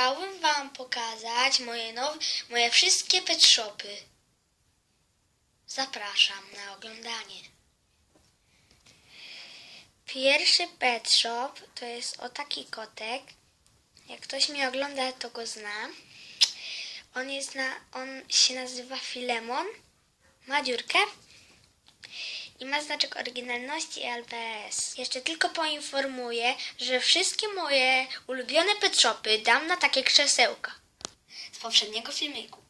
Chciałbym Wam pokazać moje nowe, moje wszystkie pet shopy. Zapraszam na oglądanie. Pierwszy pet shop to jest o taki kotek. Jak ktoś mnie ogląda, to go zna. On jest na, on się nazywa Filemon. Ma dziurkę i ma znaczek oryginalności LPS. Jeszcze tylko poinformuję, że wszystkie moje ulubione pet shopy dam na takie krzesełka z poprzedniego filmiku.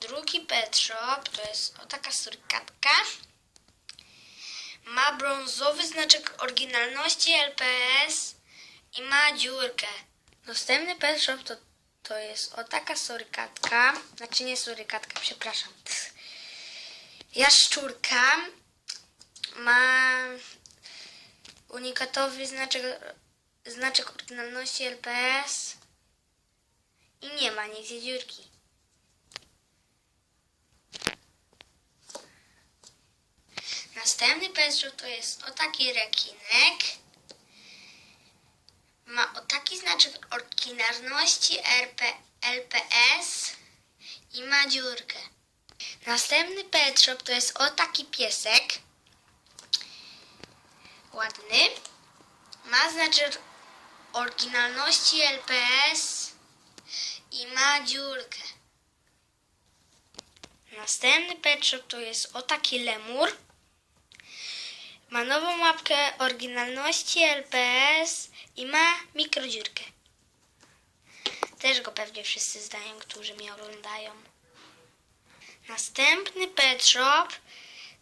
Drugi pet shop to jest o taka surkatka. Ma brązowy znaczek oryginalności LPS i ma dziurkę. Następny pet shop to, to jest o taka surykatka. Znaczy nie surykatka, przepraszam. Jaszczurka ma unikatowy znaczek, znaczek oryginalności LPS i nie ma nigdzie dziurki. Następny pet to jest o taki rekinek. Ma o taki znaczek oryginalności RP, LPS i ma dziurkę. Następny pet shop to jest o taki piesek. Ładny. Ma znaczek oryginalności LPS i ma dziurkę. Następny pet shop to jest o taki lemur. Ma nową mapkę oryginalności LPS i ma mikrodziurkę. Też go pewnie wszyscy znają, którzy mnie oglądają. Następny pet shop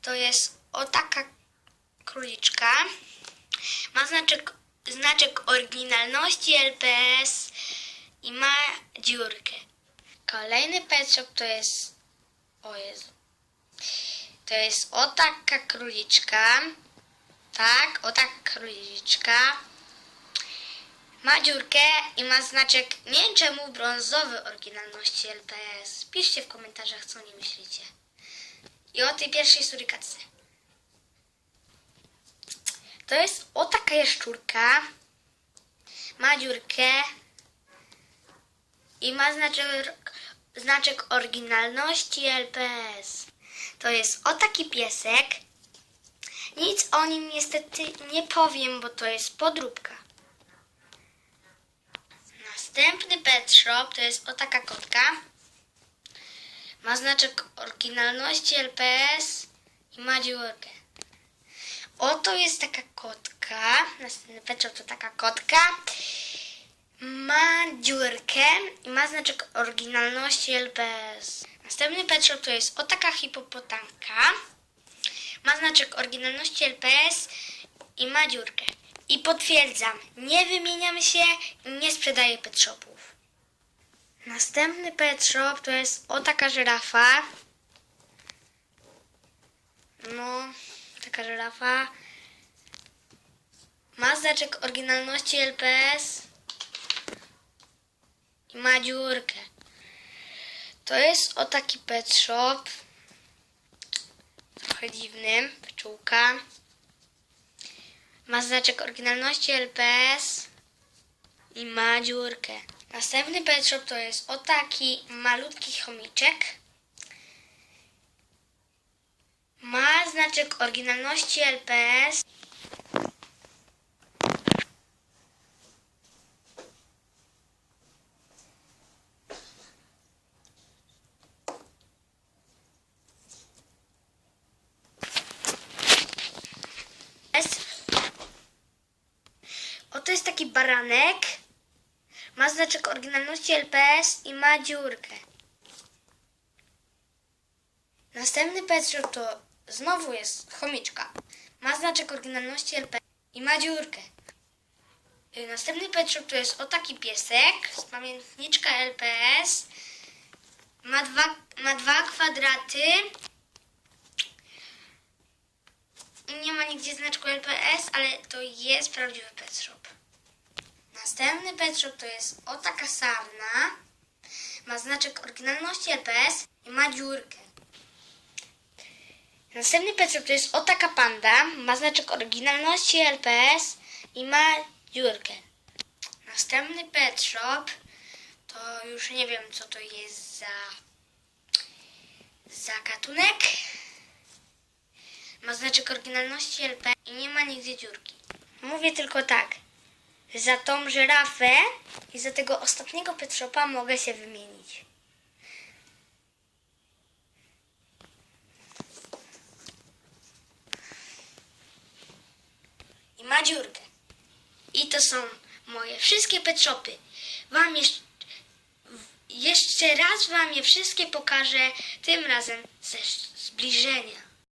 to jest o taka króliczka. Ma znaczek, znaczek oryginalności LPS i ma dziurkę. Kolejny pet shop to jest. O Jezu. To jest o taka króliczka. Tak, o taka króliczka. Ma dziurkę i ma znaczek, nie wiem czemu, brązowy oryginalności LPS. Piszcie w komentarzach, co nie myślicie. I o tej pierwszej surykatce. To jest o taka jaszczurka. Ma dziurkę i ma znaczek, znaczek oryginalności LPS. To jest o taki piesek. Nic o nim niestety nie powiem, bo to jest podróbka. Następny pet shop to jest o taka kotka. Ma znaczek oryginalności LPS i ma dziurkę. Oto jest taka kotka. Następny pet shop to taka kotka. Ma dziurkę i ma znaczek oryginalności LPS. Następny pet shop to jest o taka hipopotamka. Znaczek oryginalności LPS i ma dziurkę. I potwierdzam, nie wymieniam się nie sprzedaję pet shopów. Następny pet shop to jest o taka żyrafa. No, taka żyrafa. Ma znaczek oryginalności LPS i ma dziurkę. To jest o taki pet shop. Trochę dziwny. Pszczółka. Ma znaczek oryginalności LPS i ma dziurkę. Następny pet shop to jest o taki malutki chomiczek. Ma znaczek oryginalności LPS. Oto jest taki baranek. Ma znaczek oryginalności LPS i ma dziurkę. Następny pet shop to znowu jest chomiczka. Ma znaczek oryginalności LPS i ma dziurkę. Y, Następny pet shop to jest o taki piesek z pamiętniczka LPS. Ma dwa, ma dwa kwadraty. I nie ma nigdzie znaczku LPS, ale to jest prawdziwy pet shop. Następny pet shop to jest o taka sarna. Ma znaczek oryginalności LPS i ma dziurkę. Następny pet shop to jest o taka panda. Ma znaczek oryginalności LPS i ma dziurkę. Następny pet shop to już nie wiem co to jest za za gatunek. Ma znaczek oryginalności LP i nie ma nigdzie dziurki. Mówię tylko tak. Za tą żyrafę i za tego ostatniego pet shopa mogę się wymienić. I ma dziurkę. I to są moje wszystkie pet shopy. Wam jeszcze, jeszcze raz wam je wszystkie pokażę, tym razem ze zbliżenia.